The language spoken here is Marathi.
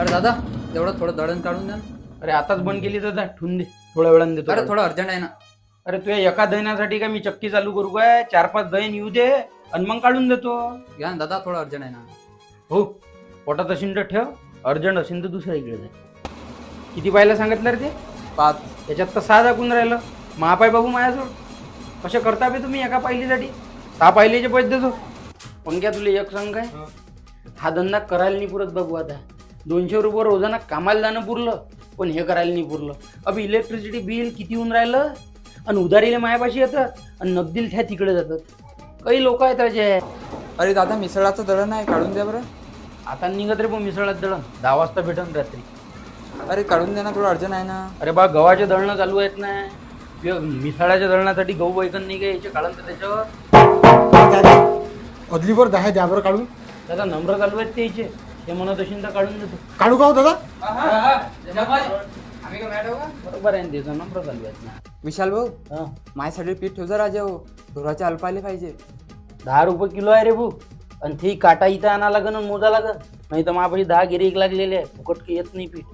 अरे दादा एवढं थोडं दळण काढून द्या ना. अरे आताच बंद केली तर जा, ठेवून दे. थोड्या वेळाने देतो अरे थोडं अर्जंट आहे ना. अरे तुझ्या एका दहीण्यासाठी काय मी चक्की चालू करू काय? चार पाच दहीन येऊ दे आणि मग काढून देतो. घ्या ना दादा थोडं अर्जंट आहे ना. हो पोटात असेल तर ठेव अर्जंट असेल तर दुसऱ्या इकडे जाय. किती पाहायला सांगितलं रे ते? पाच. त्याच्यात तर सहा दाखवून राहिलं. महापाय बाबू माझ्याजवळ. कसे करता बे तुम्ही एका पायलीसाठी? सहा पायलीचे पैसे देतो. पंक्या तुला एक सांग काय? हा धंदा करायला नाही पुरत बाबू आता. दोनशे रुपये रोजाना कामाला जाणं पुरलं पण हे करायला नाही पुरलं. अब इलेक्ट्रिसिटी बिल किती होऊन राहिलं? आणि उधारीला मायापाशी येतात आणि नगदील त्या तिकडे जातात. काही लोक आहेत त्याचे अरे दादा मिसळाचं दळण आहे काढून द्या बरं. आता निघत रे पण मिसळात दळण. दहा वाजता भेटन रात्री. अरे काढून द्या ना थोडं अर्जंट आहे ना. अरे बा गव्हाचे दळणं चालू आहेत ना. किंवा मिसळाच्या दळणासाठी गहू बैकन नाही काय याचे काढून तर त्याच्यावर. अदलीवर दहा द्या बरं काढून. दादा नम्र चालू आहेत ते याचे. ते म्हणत असेल तर काढून देतो. काढू का हो दादा? बरोबर आहे ना त्याचं नम्र चालू आहेत ना विशाल भाऊ हा. माझ्यासाठी पीठ ठेवजा राजा हो ढोराचे अल्प आले पाहिजे. दहा रुपये किलो आहे रे भाऊ. आणि ती काटा इथं आणा लागन आणि मोजा लागन. नाही तर माझ्यापाशी दहा गिरेक लागलेले आहे. फुकट काही येत नाही पीठ.